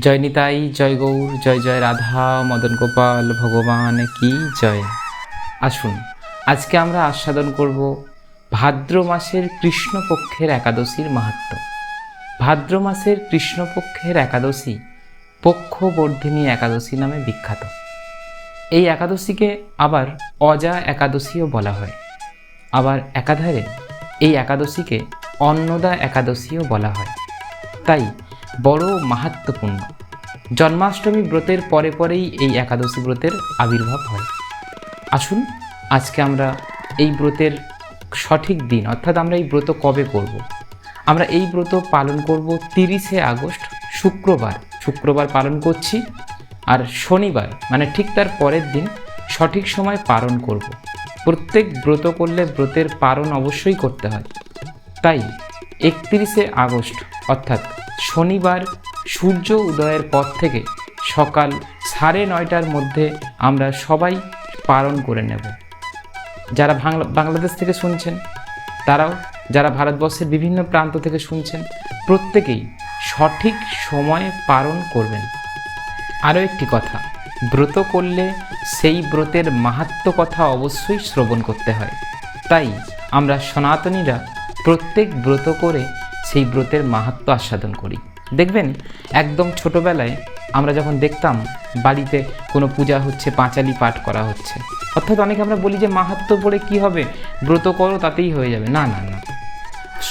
জয় নিতাই, জয় গৌর, জয় জয় রাধা, মদন গোপাল, ভগবান কি জয়। আসুন, আজকে আমরা আস্বাদন করব ভাদ্র মাসের কৃষ্ণপক্ষের একাদশীর মাহাত্ম। ভাদ্র মাসের কৃষ্ণপক্ষের একাদশী পক্ষবর্ধিনী একাদশী নামে বিখ্যাত। এই একাদশীকে আবার অজা একাদশীও বলা হয়। আবার একাধারে এই একাদশীকে অন্নদা একাদশীও বলা হয়। তাই বড় মাহাত্মপূর্ণ জন্মাষ্টমী ব্রতের পরে পরেই এই একাদশী ব্রতের আবির্ভাব হয় আসুন, আজকে আমরা এই ব্রতের সঠিক দিন, অর্থাৎ আমরা এই ব্রত কবে করব। আমরা এই ব্রত পালন করব তিরিশে আগস্ট, শুক্রবার শুক্রবার পালন করছি আর শনিবার মানে ঠিক তার পরের দিন সঠিক সময় পালন করব। প্রত্যেক ব্রত করলে ব্রতের পালন অবশ্যই করতে হয় তাই একত্রিশে আগস্ট, অর্থাৎ শনিবার সূর্য উদয়ের পর থেকে সকাল সাড়ে নয়টার মধ্যে আমরা সবাই পালন করে নেব। যারা বাংলা, বাংলাদেশ থেকে শুনছেন, তারাও যারা ভারতবর্ষের বিভিন্ন প্রান্ত থেকে শুনছেন, প্রত্যেকেই সঠিক সময়ে পালন করবেন। আরও একটি কথা, ব্রত করলে সেই ব্রতের মাহাত্ম কথা অবশ্যই শ্রবণ করতে হয়। তাই আমরা সনাতনীরা প্রত্যেক ব্রত করে সেই ব্রতের মাহাত্ম আস্বাদন করি। দেখবেন, একদম ছোটবেলায় আমরা যখন দেখতাম বাড়িতে কোনো পূজা হচ্ছে, পাঁচালি পাঠ করা হচ্ছে। অর্থাৎ অনেকে আমরা বলি যে, মাহাত্ম পড়ে কি হবে? ব্রত করো, তাতেই হয়ে যাবে। না না না।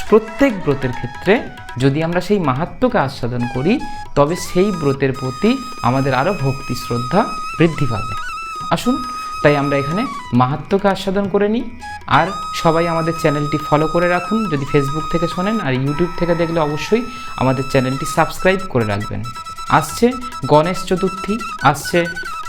প্রত্যেক ব্রতের ক্ষেত্রে যদি আমরা সেই মাহাত্মকে আস্বাদন করি, তবে সেই ব্রতের প্রতি আমাদের আরও ভক্তি, শ্রদ্ধা বৃদ্ধি পাবে। আসুন, তাই আমরা এখানে মাহাত্মকে আস্বাদন করে নিই। আর সবাই আমাদের চ্যানেলটি ফলো করে রাখুন, যদি ফেসবুক থেকে শোনেন আর ইউটিউব থেকে দেখলে অবশ্যই আমাদের চ্যানেলটি সাবস্ক্রাইব করে রাখবেন। আসছে গণেশ চতুর্থী, আসছে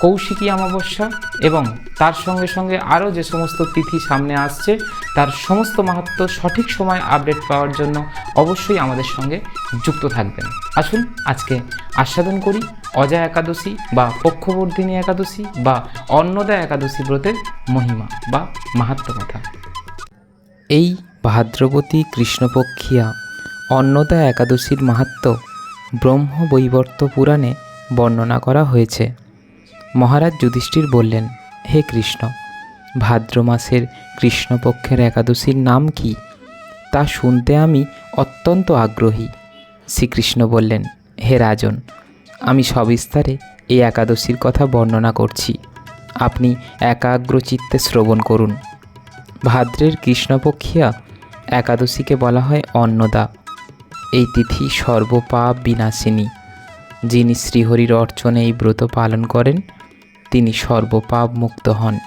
কৌশিকী অমাবস্যা এবং তার সঙ্গে সঙ্গে আরও যে সমস্ত তিথি সামনে আসছে, তার সমস্ত মাহাত্ম সঠিক সময় আপডেট পাওয়ার জন্য অবশ্যই আমাদের সঙ্গে যুক্ত থাকবেন। আসুন, আজকে আস্বাদন করি। অজা একাদশী বা পক্ষবর্ধিনী একাদশী বা অন্নদা একাদশী ব্রতের মহিমা বা মাহাত্ম কথা। এই ভাদ্রবতী কৃষ্ণপক্ষিয়া অন্নদা একাদশীর মাহাত্ম ব্রহ্মবৈবর্ত পুরাণে বর্ণনা করা হয়েছে। মহারাজ যুধিষ্ঠির বললেন, হে কৃষ্ণ, ভাদ্র মাসের কৃষ্ণপক্ষের একাদশীর নাম কি? তা শুনতে আমি অত্যন্ত আগ্রহী। শ্রীকৃষ্ণ বললেন, হে রাজন আমি সবিস্তারে এই একাদশীর কথা বর্ণনা করছি। আপনি একাগ্র চিত্তে শ্রবণ করুন। ভাদ্রের কৃষ্ণপক্ষিয়া একাদশীকে বলা হয় অন্নদা। এই তিথি সর্বপাপ বিনাশিনী যিনি শ্রীহরির অর্চনে এই ব্রত পালন করেন, তিনি সর্বপাপ মুক্ত হন।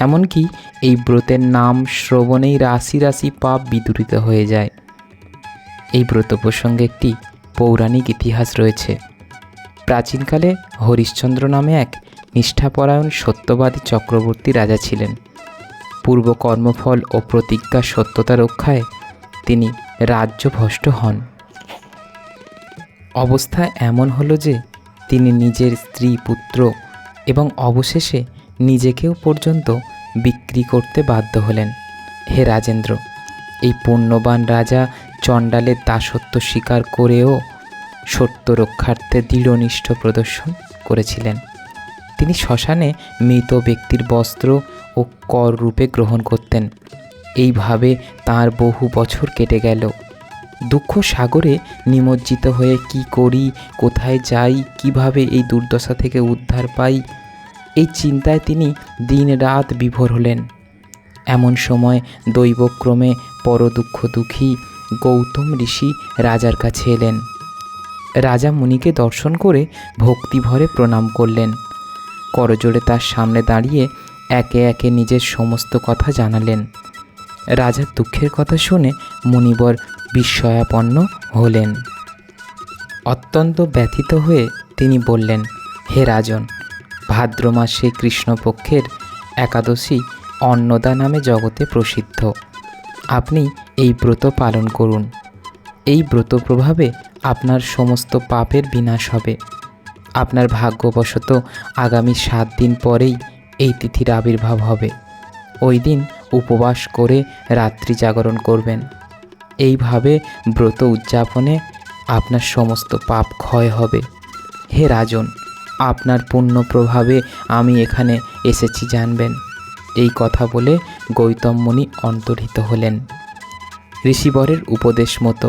এমনকি এই ব্রতের নাম শ্রবণেই রাশি রাশি পাপ বিদূরিত হয়ে যায়। এই ব্রত প্রসঙ্গে একটি পৌরাণিক ইতিহাস রয়েছে। প্রাচীনকালে হরিশ্চন্দ্র নামে এক নিষ্ঠাপরায়ণ সত্যবাদী চক্রবর্তী রাজা ছিলেন। পূর্ব কর্মফল ও প্রতিজ্ঞা সত্যতা রক্ষায় তিনি রাজ্য রাজ্যভ্রষ্ট হন। অবস্থা এমন হলো যে, তিনি নিজের স্ত্রী, পুত্র এবং অবশেষে নিজেকেও পর্যন্ত বিক্রি করতে বাধ্য হলেন। হে রাজেন্দ্র, এই পুণ্যবান রাজা চণ্ডালের দাসত্ব স্বীকার করেও সত্য রক্ষার্থে দৃঢ়নিষ্ঠ প্রদর্শন করেছিলেন। তিনি শ্মশানে মৃত ব্যক্তির বস্ত্র ও কর রূপে গ্রহণ করতেন। এইভাবে তার বহু বছর কেটে গেল। দুঃখ সাগরে নিমজ্জিত হয়ে কি করি, কোথায় যাই, কীভাবে এই দুর্দশা থেকে উদ্ধার পাই, এই চিন্তায় তিনি দিন রাত বিভোর হলেন। এমন সময় দৈবক্রমে পরদুঃখ দুঃখী গৌতম ঋষি রাজার কাছে এলেন। রাজা মুনিকে দর্শন করে ভক্তিভরে প্রণাম করলেন। করজোড়ে তার সামনে দাঁড়িয়ে একে একে নিজের সমস্ত কথা জানালেন। রাজার দুঃখের কথা শুনে মুনিবর বিস্ময়াপন্ন হলেন। অত্যন্ত ব্যথিত হয়ে তিনি বললেন, হে রাজন, ভাদ্র মাসে কৃষ্ণপক্ষের একাদশী অন্নদা নামে জগতে প্রসিদ্ধ। আপনি এই ব্রত পালন করুন। এই ব্রত প্রভাবে আপনার সমস্ত পাপের বিনাশ হবে। আপনার ভাগ্যবশত আগামী সাত দিন পরেই এই তিথির আবির্ভাব হবে। ওই দিন উপবাস করে রাত্রি জাগরণ করবেন। এইভাবে ব্রত উদযাপনে আপনার সমস্ত পাপ ক্ষয় হবে। হে রাজন, আপনার পুণ্য প্রভাবে আমি এখানে এসেছি জানবেন। এই কথা বলে গৌতম মুনি অন্তর্হিত হলেন। ঋষিবরের উপদেশ মতো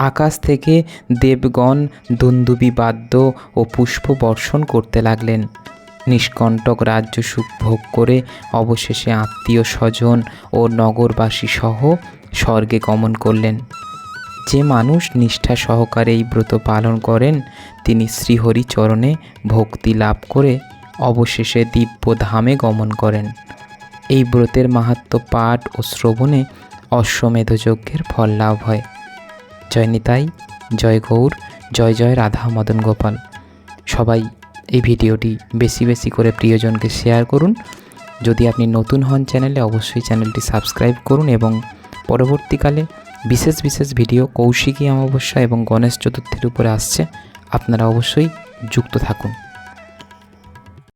আকাশ থেকে দেবগণ দুন্দুবি বাদ্য ও পুষ্প বর্ষণ করতে লাগলেন। নিষ্কণ্টক রাজ্য সুখ ভোগ করে অবশেষে আত্মীয় স্বজন ও নগরবাসী সহ স্বর্গে গমন করলেন। যে মানুষ নিষ্ঠা সহকারে এই ব্রত পালন করেন, তিনি শ্রীহরি চরণে ভক্তি লাভ করে অবশেষে দিব্য ধামে গমন করেন। এই ব্রতের মাহাত্ম্য পাঠ ও শ্রবণে অশ্বমেধ যজ্ঞের ফল লাভ হয়। জয় নিতাই জয় গৌর, জয় জয় রাধা মদন গোপাল। সবাই এই ভিডিওটি বেশি বেশি করে প্রিয়জনকে শেয়ার করুন। যদি আপনি নতুন হন চ্যানেলে, অবশ্যই চ্যানেলটি সাবস্ক্রাইব করুন এবং পরবর্তীকালে বিশেষ বিশেষ ভিডিও কৌশিকী অমাবস্যা এবং গণেশ চতুর্থীর উপরে আসছে, আপনারা অবশ্যই যুক্ত থাকুন।